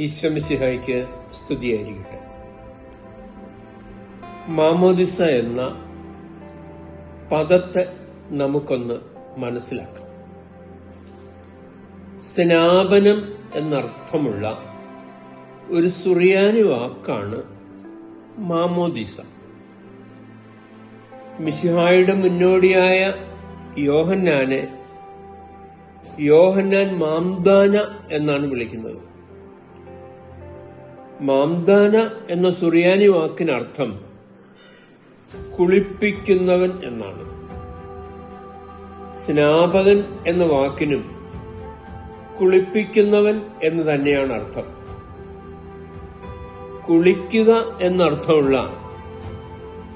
ഈശ്വമിസിഹായ്ക്ക് സ്തുതിയായിരിക്കട്ടെ. മാമോദിസ എന്ന പദത്തെ നമുക്കൊന്ന് മനസ്സിലാക്കാം. സ്നാപനം എന്നർത്ഥമുള്ള ഒരു സുറിയാനി വാക്കാണ് മാമോദിസ. മിശിഹായുടെ മുന്നോടിയായ യോഹന്നാനെ യോഹന്നാൻ മാംദാന എന്നാണ് വിളിക്കുന്നത്. മാംദാന എന്ന സുറിയാനി വാക്കിനർത്ഥം കുളിപ്പിക്കുന്നവൻ എന്നാണ്. സ്നാപകൻ എന്ന വാക്കിനും കുളിപ്പിക്കുന്നവൻ എന്ന് തന്നെയാണ് അർത്ഥം. കുളിക്കുക എന്നർത്ഥമുള്ള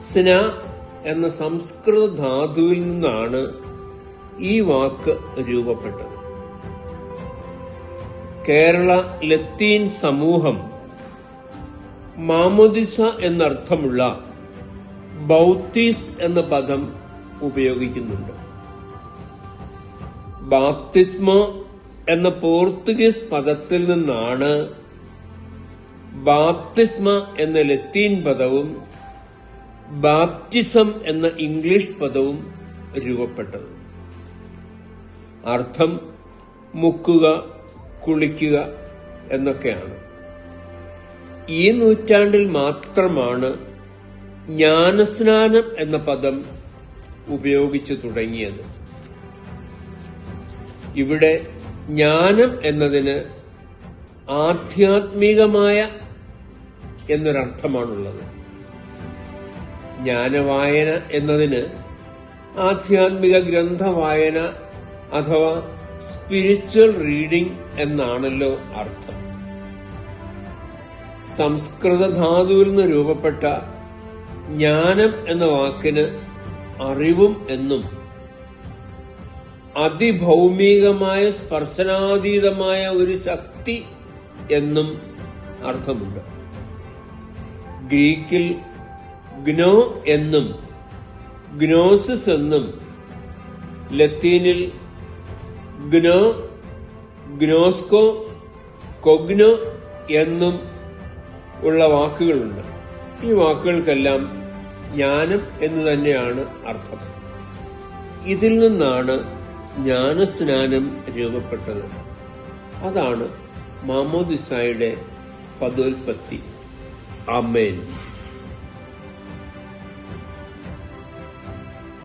സ്ന എന്ന സംസ്കൃത ധാതുവിൽ നിന്നാണ് ഈ വാക്ക് രൂപപ്പെട്ടത്. കേരള ലത്തീൻ സമൂഹം മാമോദിസ എന്നർത്ഥമുള്ള ബൗത്തീസ് എന്ന പദം ഉപയോഗിക്കുന്നുണ്ട്. ബാപ്തിസ്മോ എന്ന പോർത്തുഗീസ് പദത്തിൽ നിന്നാണ് ബാപ്തിസ്മ എന്ന ലത്തീൻ പദവും ബാപ്റ്റിസം എന്ന ഇംഗ്ലീഷ് പദവും രൂപപ്പെട്ടത്. അർത്ഥം മുക്കുക കുളിക്കുക എന്നൊക്കെയാണ്. ഈ നൂറ്റാണ്ടിൽ മാത്രമാണ് ജ്ഞാനസ്നാനം എന്ന പദം ഉപയോഗിച്ചു തുടങ്ങിയത്. ഇവിടെ ജ്ഞാനം എന്നതിന് ആധ്യാത്മികമായ എന്നൊരർത്ഥമാണുള്ളത്. ജ്ഞാനവായന എന്നതിന് ആധ്യാത്മിക ഗ്രന്ഥവായന അഥവാ സ്പിരിച്വൽ റീഡിംഗ് എന്നാണല്ലോ അർത്ഥം. സംസ്കൃത ധാതുവിൽ നിന്ന് രൂപപ്പെട്ട ജ്ഞാനം എന്ന വാക്കിന് അറിവും എന്നും അതിഭൗമികമായ സ്പർശനാതീതമായ ഒരു ശക്തി എന്നും അർത്ഥമുണ്ട്. ഗ്രീക്കിൽ ഗ്നോ എന്നും ഗ്നോസിസ് എന്നും ലത്തീനിൽ ഗ്നോ ഗ്നോസ്കോ കൊഗ്നോ എന്നും ഉള്ള വാക്കുകളുണ്ട്. ഈ വാക്കുകൾക്കെല്ലാം ജ്ഞാനം എന്ന് തന്നെയാണ് അർത്ഥം. ഇതിൽ നിന്നാണ് ജ്ഞാനസ്നാനം രൂപപ്പെട്ടത്. അതാണ് മാമോദിസായുടെ പദോൽപത്തി. അമേൻ